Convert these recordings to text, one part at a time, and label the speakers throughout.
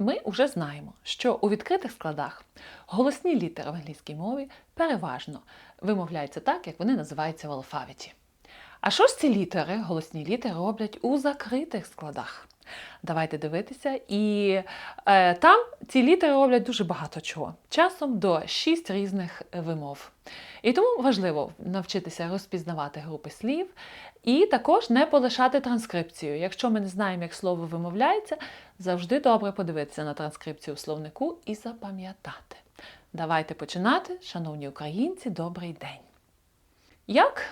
Speaker 1: ми вже знаємо, що у відкритих складах голосні літери в англійській мові переважно вимовляються так, як вони називаються в алфавіті. А що ж ці літери, голосні літери, роблять у закритих складах? Давайте дивитися. І е, там ці літери роблять дуже багато чого. Часом до шість різних вимов. І тому важливо навчитися розпізнавати групи слів і також не полишати транскрипцію. Якщо ми не знаємо, як слово вимовляється, завжди добре подивитися на транскрипцію в словнику і запам'ятати. Давайте починати, шановні українці, добрий день. Як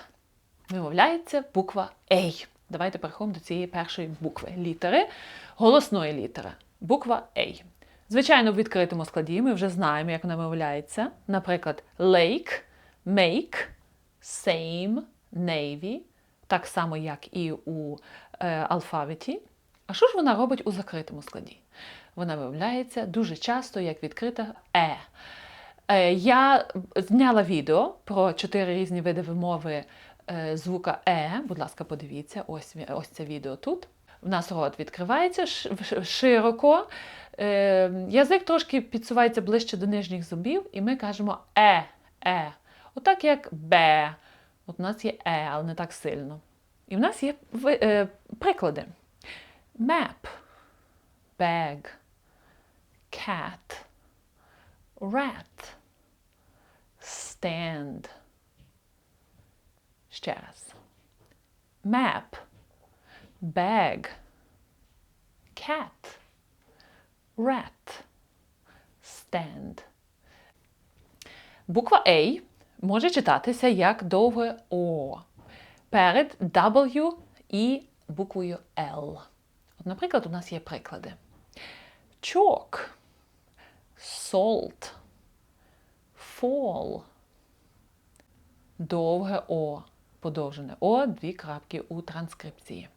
Speaker 1: вимовляється буква A? Давайте переходимо до цієї першої букви літери, голосної літери. Буква A. Звичайно, в відкритому складі ми вже знаємо, як вона вимовляється. Наприклад, lake, make, same, navy, так само, як і у е, алфавіті. А що ж вона робить у закритому складі? Вона вимовляється дуже часто як відкрита е. Е, Я зняла відео про чотири різні види вимови звука е. Будь ласка, подивіться, ось, ось це відео тут. В нас рот відкривається широко, е, язик трошки підсувається ближче до нижніх зубів, і ми кажемо е, е. Отак як бе. От у нас є е, але не так сильно. І в нас є е, приклади. Map, bag, cat, rat, stand. Ще раз. Map, bag, cat, rat, stand. Буква A може читатися як довге О перед W і буквою L. От, наприклад, у нас є приклади. Chalk, salt, fall, довге О, подовжене. О, дві крапки у транскрипції.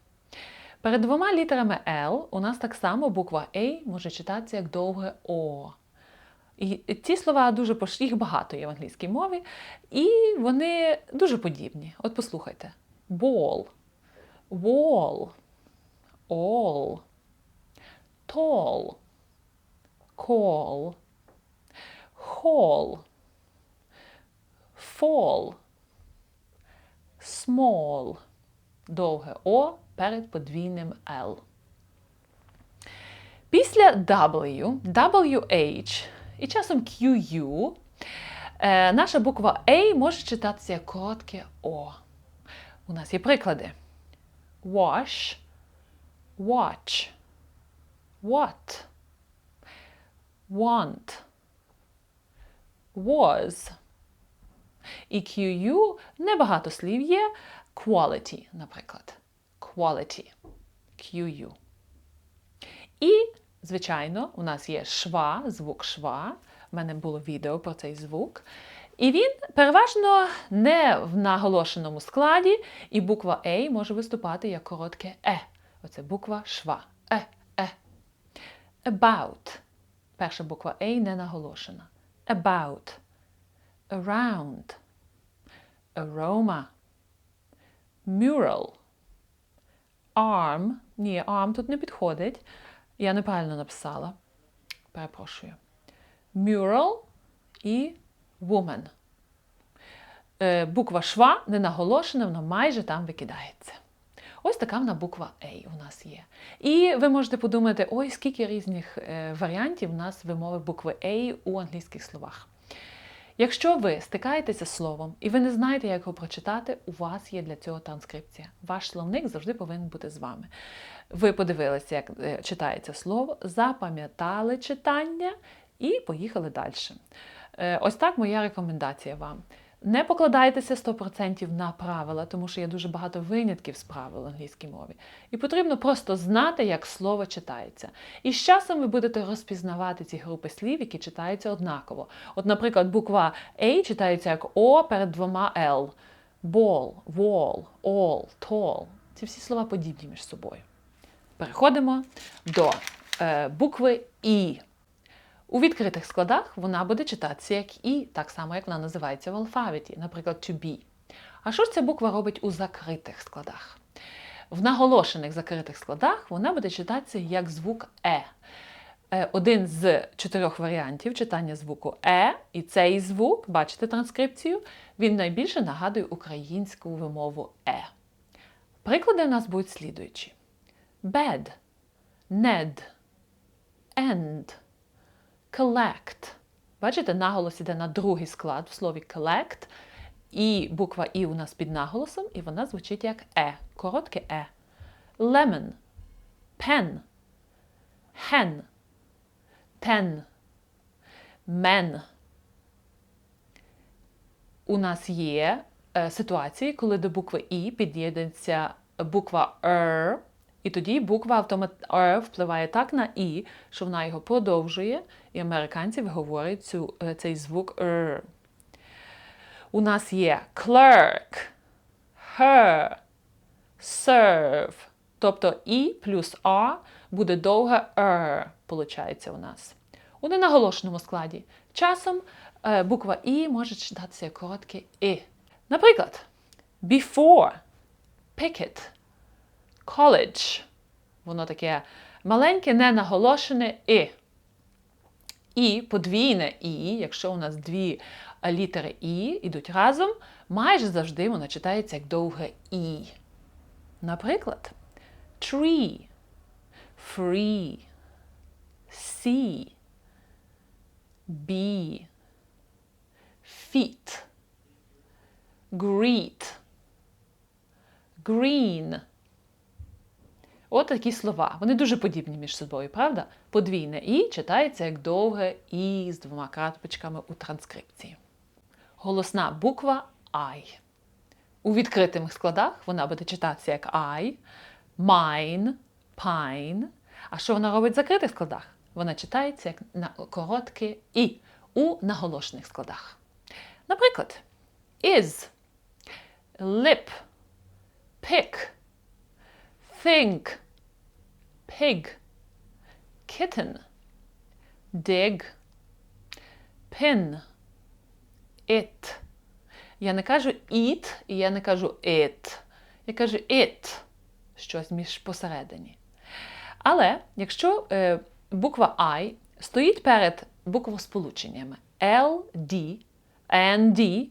Speaker 1: Перед двома літерами L у нас так само буква A може читатися як довге О. І ці слова дуже їх багато є в англійській мові, і вони дуже подібні. От послухайте: ball, wall, all, tall, call, hall, fall, small, довге О перед подвійним L. Після W, WH і часом QU е, наша буква A може читатися як коротке О. У нас є приклади: wash, watch, what, want, was. І QU небагато слів є. Quality, наприклад. Quality. QU. І, звичайно, у нас є шва, звук шва. У мене було відео про цей звук. І він переважно не в наголошеному складі, і буква А може виступати як коротке Е. Оце буква шва. Е, е. About. Перша буква А не наголошена. About. Around. Aroma. Mural. Arm. Ні, arm тут не підходить. Я неправильно написала. Перепрошую. Mural і woman. Е, буква шва не наголошена, вона майже там викидається. Ось така вона буква A у нас є. І ви можете подумати, ой, скільки різних е, варіантів у нас вимови букви A у англійських словах. Якщо ви стикаєтеся з словом і ви не знаєте, як його прочитати, у вас є для цього транскрипція. Ваш словник завжди повинен бути з вами. Ви подивилися, як е, читається слово, запам'ятали читання і поїхали далі. Е, Ось так моя рекомендація вам. Не покладайтеся 100% на правила, тому що є дуже багато винятків з правил в англійській мові. І потрібно просто знати, як слово читається. І з часом ви будете розпізнавати ці групи слів, які читаються однаково. От, наприклад, буква A читається як О перед двома L. Ball, wall, all, tall. Ці всі слова подібні між собою. Переходимо до е, букви І. У відкритих складах вона буде читатися як І, так само, як вона називається в алфавіті, наприклад, to be. А що ж ця буква робить у закритих складах? В наголошених закритих складах вона буде читатися як звук Е. е, один з чотирьох варіантів читання звуку Е, і цей звук, бачите транскрипцію, він найбільше нагадує українську вимову Е. Приклади у нас будуть слідуючі: bed, ned, end, collect. Бачите, наголос іде на другий склад в слові collect. І буква І у нас під наголосом, і вона звучить як Е. Коротке Е. Lemon, pen, hen, ten, men. У нас є е, ситуації, коли до букви І під'єднується буква Р, і тоді буква автомат R впливає так на І, що вона його продовжує, і американці виговорюють цю, е, цей звук Р. У нас є clerk, her, serve. Тобто І плюс А буде довге R, виходить у нас. У ненаголошеному складі. Часом е, буква І може читатися як коротке І. Наприклад, before, picket, college. Воно таке маленьке, ненаголошене І. І подвійне І, якщо у нас дві літери І йдуть разом, майже завжди воно читається як довге І. Наприклад, tree, free, see, be, feet, greet, green. От такі слова. Вони дуже подібні між собою, правда? Подвійне І читається як довге І з двома крапочками у транскрипції. Голосна буква I. У відкритих складах вона буде читатися як I, mine, pine. А що вона робить в закритих складах? Вона читається як на коротке І у наголошених складах. Наприклад, is, lip, pick, think, pig, kitten, dig, pin, it. Я не кажу it, і я не кажу it. Я кажу it, щось між посередині. Але якщо е, буква I стоїть перед буквосполученнями L, D, ND,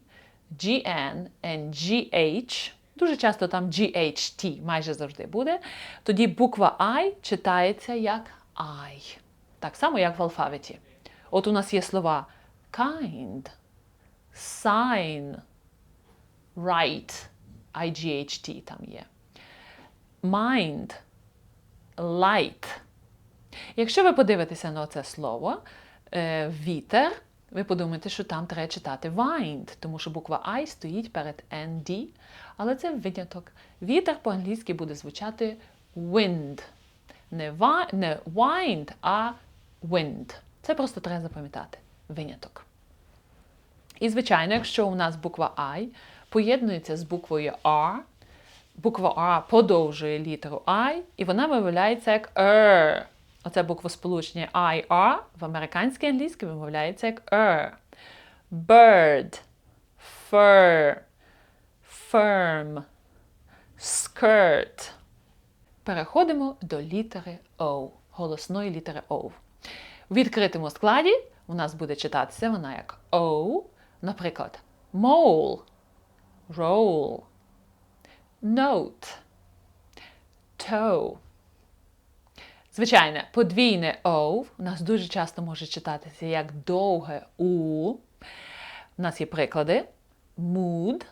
Speaker 1: GN, GH, дуже часто там GHT майже завжди буде, тоді буква I читається як I. Так само, як в алфавіті. От у нас є слова kind, sign, right, IGHT там є. Mind, light. Якщо ви подивитеся на це слово е, вітер, ви подумаєте, що там треба читати wind, тому що буква I стоїть перед ND, але це виняток. Вітер по-англійськи буде звучати wind. Не, не wind, а wind. Це просто треба запам'ятати. Виняток. І, звичайно, якщо у нас буква I поєднується з буквою R, буква R подовжує літеру I, і вона вимовляється як R. Оце буквосполучення IR в американській англійській вимовляється як R. Bird, fur, firm, skirt. Переходимо до літери O, голосної літери O. У відкритому складі у нас буде читатися вона як O, наприклад, mole, roll, note, toe. Звичайне, подвійне O у нас дуже часто може читатися як довге У. У нас є приклади: mood,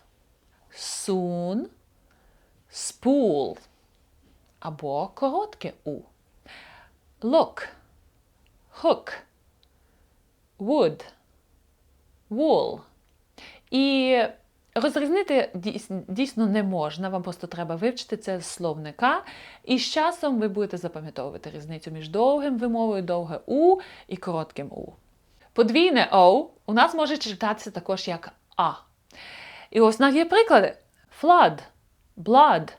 Speaker 1: soon, spool або коротке У. Look, hook, wood, wool. І Розрізнити дійсно не можна, вам просто треба вивчити це з словника, і з часом ви будете запам'ятовувати різницю між довгим вимовою, довге У і коротким У. Подвійне О у нас може читатися також як А. І ось нам є приклади: flood, blood.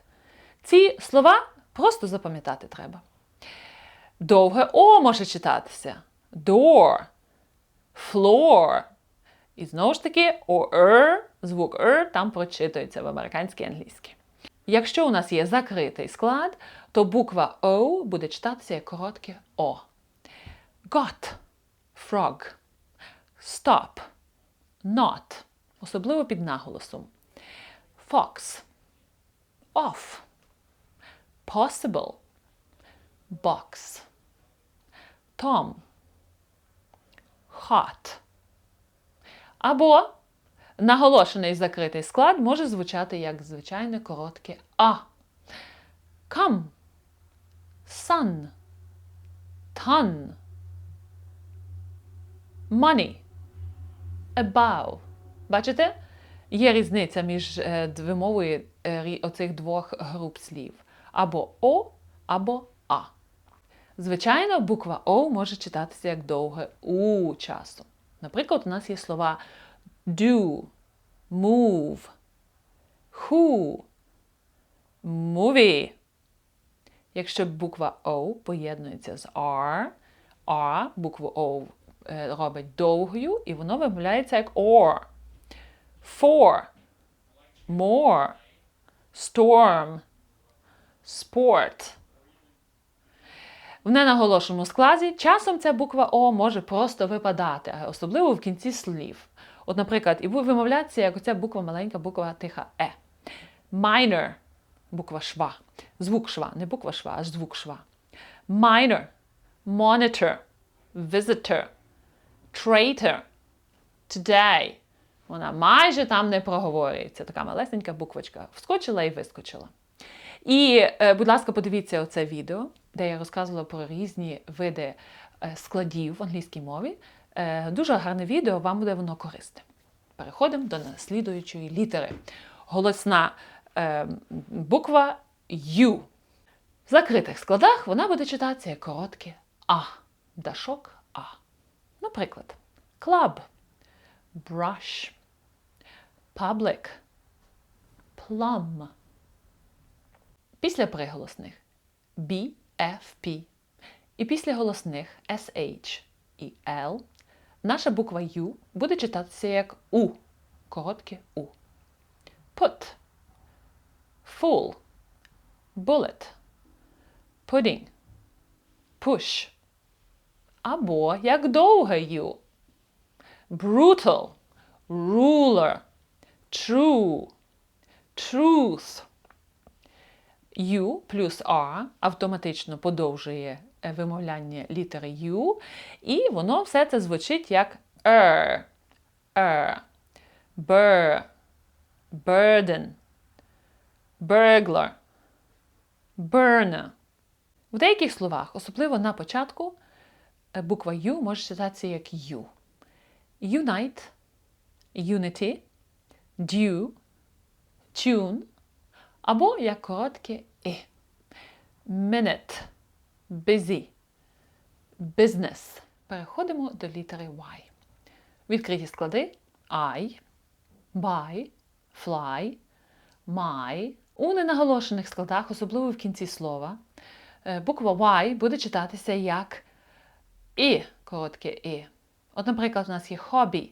Speaker 1: Ці слова просто запам'ятати треба. Довге О може читатися door, floor. І знову ж таки, or, звук R там прочитується в американській англійській. Якщо у нас є закритий склад, то буква O буде читатися як коротке О. got, frog, stop, not, особливо під наголосом. Fox, off, possible, box, Tom, hot. Або наголошений закритий склад може звучати як звичайне коротке а. Come, sun, ton, money, above. Бачите? Є різниця між е, вимовою е, оцих двох груп слів. Або О, або А. Звичайно, буква О може читатися як довге У часом. Наприклад, у нас є слова do, move, who, movie. Якщо буква O поєднується з R, R букву O е, робить довгою, і воно вимовляється як OR. For, more, storm, sport. В ненаголошеному складі часом ця буква О може просто випадати, особливо в кінці слів. От, наприклад, і буде вимовлятися як оця буква маленька буква тиха Е. Minor буква шва. Звук шва, не буква шва, а звук шва. Minor, monitor, visitor, traitor, today. Вона майже там не проговорюється. Така малесенька буквочка. Вскочила і вискочила. І, е, будь ласка, подивіться оце відео, де я розказувала про різні види е, складів в англійській мові. Е, Дуже гарне відео, вам буде воно корисне. Переходимо до наслідуючої літери. Голосна буква U. В закритих складах вона буде читатися як коротке А. Дашок А. Наприклад, club, brush, public, plum. Після приголосних B, F, P. І після голосних SH і L наша буква U буде читатися як У. Коротке У. Put, full, bullet, pudding, push. Або як довге U. Brutal, ruler, true, truth. U плюс R автоматично подовжує е, вимовляння літери U, і воно все це звучить як er, er, bur, burden, burglar, burner. В деяких словах, особливо на початку, е, буква U може читатися як U. Unite, unity, due, tune, або як коротке і. Minute, busy, business. Переходимо до літери Y. Відкриті склади I, buy, fly, my. У ненаголошених складах, особливо в кінці слова, е, буква Y буде читатися як і, коротке і. От, наприклад, у нас є hobby,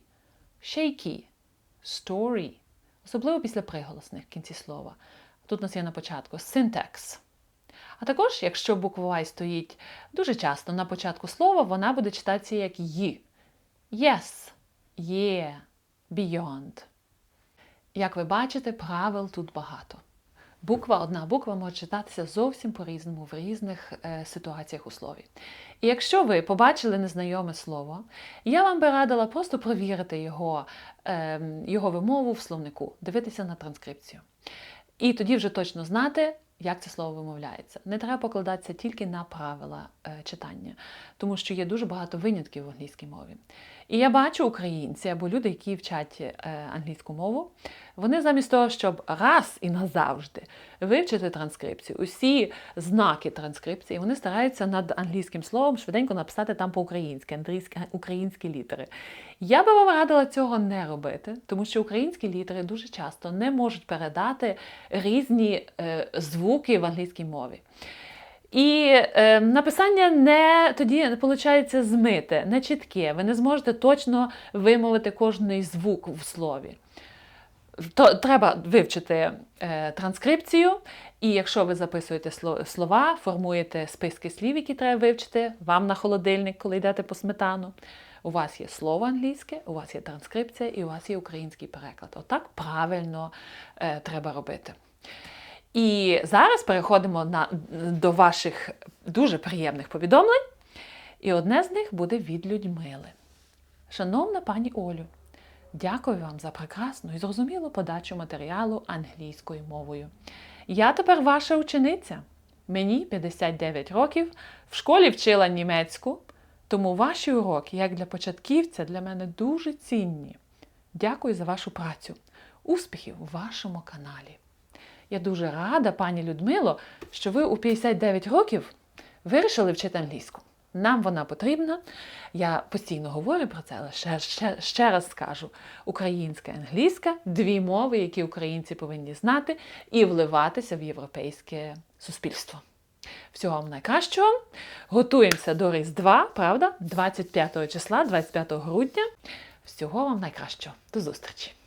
Speaker 1: shaky, story, особливо після приголосних в кінці слова. Тут у нас є на початку syntax. А також, якщо буква Y стоїть дуже часто на початку слова, вона буде читатися як «ї». Yes, yeah, beyond. Як ви бачите, правил тут багато. Буква, одна буква може читатися зовсім по-різному в різних е, ситуаціях у слові. І якщо ви побачили незнайоме слово, я вам би радила просто провірити його, е, його вимову в словнику, дивитися на транскрипцію. І тоді вже точно знати, як це слово вимовляється. Не треба покладатися тільки на правила е, читання, тому що є дуже багато винятків в англійській мові. І я бачу українці або люди, які вчать е, англійську мову, вони замість того, щоб раз і назавжди вивчити транскрипцію, усі знаки транскрипції, вони стараються над англійським словом швиденько написати там по-українськи, українські літери. Я би вам радила цього не робити, тому що українські літери дуже часто не можуть передати різні е, звуки в англійській мові. І е, написання не тоді виходить змите, не чітке. Ви не зможете точно вимовити кожний звук в слові. то треба вивчити е, транскрипцію, і якщо ви записуєте слова, формуєте списки слів, які треба вивчити, вам на холодильник, коли йдете по сметану. У вас є слово англійське, у вас є транскрипція і у вас є український переклад. Отак правильно е, треба робити. І зараз переходимо на, до ваших дуже приємних повідомлень. І одне з них буде від Людмили. Шановна пані Олю, дякую вам за прекрасну і зрозумілу подачу матеріалу англійською мовою. Я тепер ваша учениця. Мені 59 років, в школі вчила німецьку, тому ваші уроки, як для початківця, для мене дуже цінні. Дякую за вашу працю. Успіхів у вашому каналі. Я дуже рада, пані Людмило, що ви у 59 років вирішили вчити англійську. Нам вона потрібна. Я постійно говорю про це, але ще, ще, ще раз скажу: українська англійська дві мови, які українці повинні знати і вливатися в європейське суспільство. Всього вам найкращого. Готуємося до Різдва, правда? 25 числа, 25 грудня. Всього вам найкращого. До зустрічі!